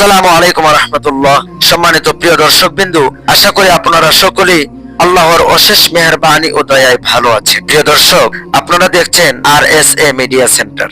আসসালামু আলাইকুম রহমতুল্লাহ। সম্মানিত প্রিয় দর্শক বিন্দু আশা করি আপনারা সকলে আল্লাহর অশেষ মেহরবানি ও দয়ায় ভালো আছে প্রিয় দর্শক, আপনারা দেখছেন R S A media centre.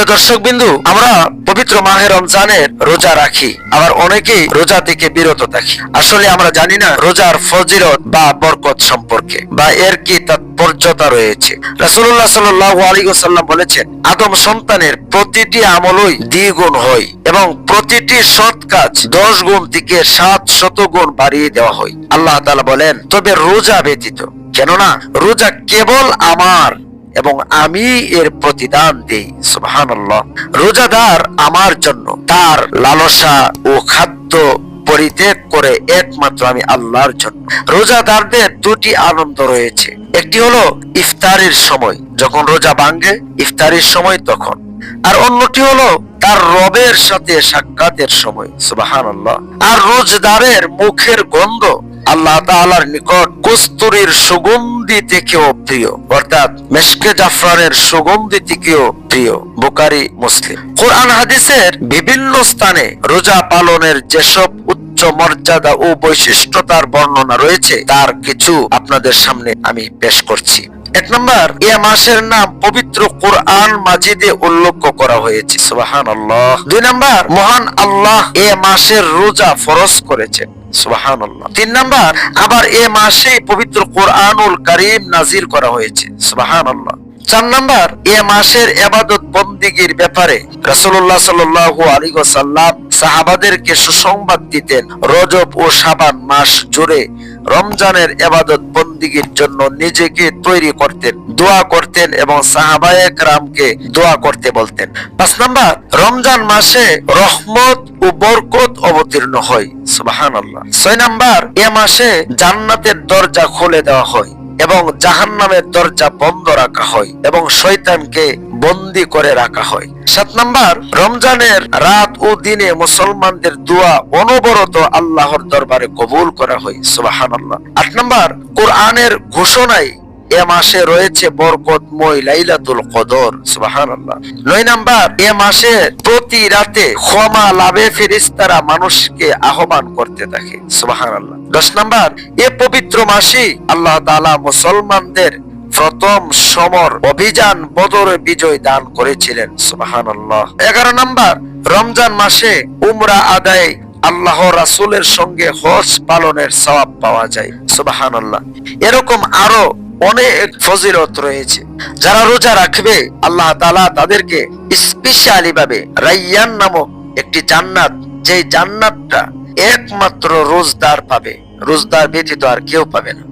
প্রিয় দর্শক বিন্দু আমরা পবিত্র মাহে রমজানের রোজা রাখি, আবার অনেকেই রোজা থেকে বিরত থাকি। আসলে আমরা জানি না রোজার ফজিরত বা বরকত সম্পর্কে, বা এর কি তাৎপর্যতা রয়েছে। রাসূলুল্লাহ সাল্লাল্লাহু আলাইহি ওয়াসাল্লাম বলেছেন, আদম সন্তানের প্রতিটি আমলই দ্বিগুণ হয় এবং প্রতিটি সৎ কাজ দশ গুণ থেকে সাত শত গুণ বাড়িয়ে দেওয়া হয়। আল্লাহ তাআলা বলেন, তবে রোজা ব্যতীত, কেননা রোজা কেবল আমার এবং আমি এর প্রতিদান দেই, সুবহানাল্লাহ। রোজাদার আমার জন্য তার লালসা ও খাদ্য পরিত্যাগ করে একমাত্র আমি আল্লাহর জন্য। রোজাদারদের দুটি আনন্দ রয়েছে। একটি হলো ইফতারের সময়, যখন রোজা ভাঙ্গে ইফতারের সময় তখন। আর অন্যটি হলো? তার রবের সাথে সাক্ষাতের সময়, সুবহানাল্লাহ। আর রোজদারের মুখের গন্ধ আল্লাহ তাআলার নিকট কস্তুরীর সুগন্ধি থেকেও প্রিয়। অর্থাৎ মেশকে জাফরানের সুগন্ধি থেকেও প্রিয়। বুকারি মুসলিম। কোরআন হাদিসের বিভিন্ন স্থানে রোজা পালনের যেসব উচ্চ মর্যাদা ও বৈশিষ্ট্যতার বর্ণনা রয়েছে, তার কিছু আপনাদের সামনে আমি পেশ করছি। এক নম্বর, এ মাসের নাম পবিত্র কোরআন মাজিদে উল্লেখ করা হয়েছে। সুবাহান আল্লাহ দুই নম্বর, মহান আল্লাহ এ মাসের রোজা ফরজ করেছেন। সুবাহান আল্লাহ তিন নম্বর, আবার এ মাসে পবিত্র কোরআনুল করিম নাজির করা হয়েছে। সুবাহান আল্লাহ চার নম্বর, এ মাসের এবাদত বন্দিগির ব্যাপারে রাসূলুল্লাহ সাল্লাল্লাহু আলাইহি ওয়াসাল্লাম সাহাবাদেরকে সুসংবাদ দিতেন, রজব ও সাবান মাস জুড়ে রমজানের এবাদত বন্দিগির জন্য নিজেকে তৈরি করতেন, দোয়া করতেন এবং সাহাবায়ে রামকে দোয়া করতে বলতেন। পাঁচ নাম্বার, রমজান মাসে রহমত ও বরকত অবতীর্ণ হয়। সুবহানাল্লাহ। ছয় নাম্বার, এ মাসে জান্নাতের দরজা খুলে দেওয়া হয় এবং জাহান্নামের দরজা বন্ধ রাখা হয় এবং শয়তানকে বন্দি করে রাখা হয়। সাত নাম্বার, রমজানের রাত ও দিনে মুসলমানদের দোয়া অনবরত আল্লাহর দরবারে কবুল করা হয়, সুবহানাল্লাহ। আট নাম্বার, কোরআনের ঘোষণায় এ মাসে রয়েছে বরকতময় লাইলাতুল কদর, সুবহানাল্লাহ। নয় নাম্বার, এ মাসে প্রতি রাতে ক্ষমা লাভে ফেরেশতারা মানুষকে আহ্বান করতে থাকে, সুবহানাল্লাহ। দশ নাম্বার, এ পবিত্র মাসে আল্লাহ তাআলা মুসলমানদের প্রথম সমর অভিযান বদরে বিজয় দান করেছিলেন, সুবহানাল্লাহ। এগারো নাম্বার, রমজান মাসে উমরা আদায় আল্লাহ রাসূলের সঙ্গে হজ পালনের সওয়াব পাওয়া যায়, সুবহানাল্লাহ। এরকম আরও অনেক ফজিলত রয়েছে। যারা রোজা রাখবে, আল্লাহ তাআলা তাদেরকে স্পেশালি ভাবে রাইয়ান নামক একটি জান্নাত যে জান্নাতটা একমাত্র রোজদার পাবে। রোজদার ব্যতীত আর কেউ পাবে না।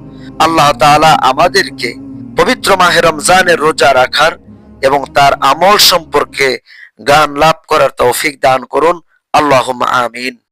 আল্লাহ তাআলা আমাদেরকে পবিত্র মাহের রমজানের রোজা রাখার এবং তার আমল সম্পর্কে গান লাভ করার তৌফিক দান করুন। আল্লাহ আমিন।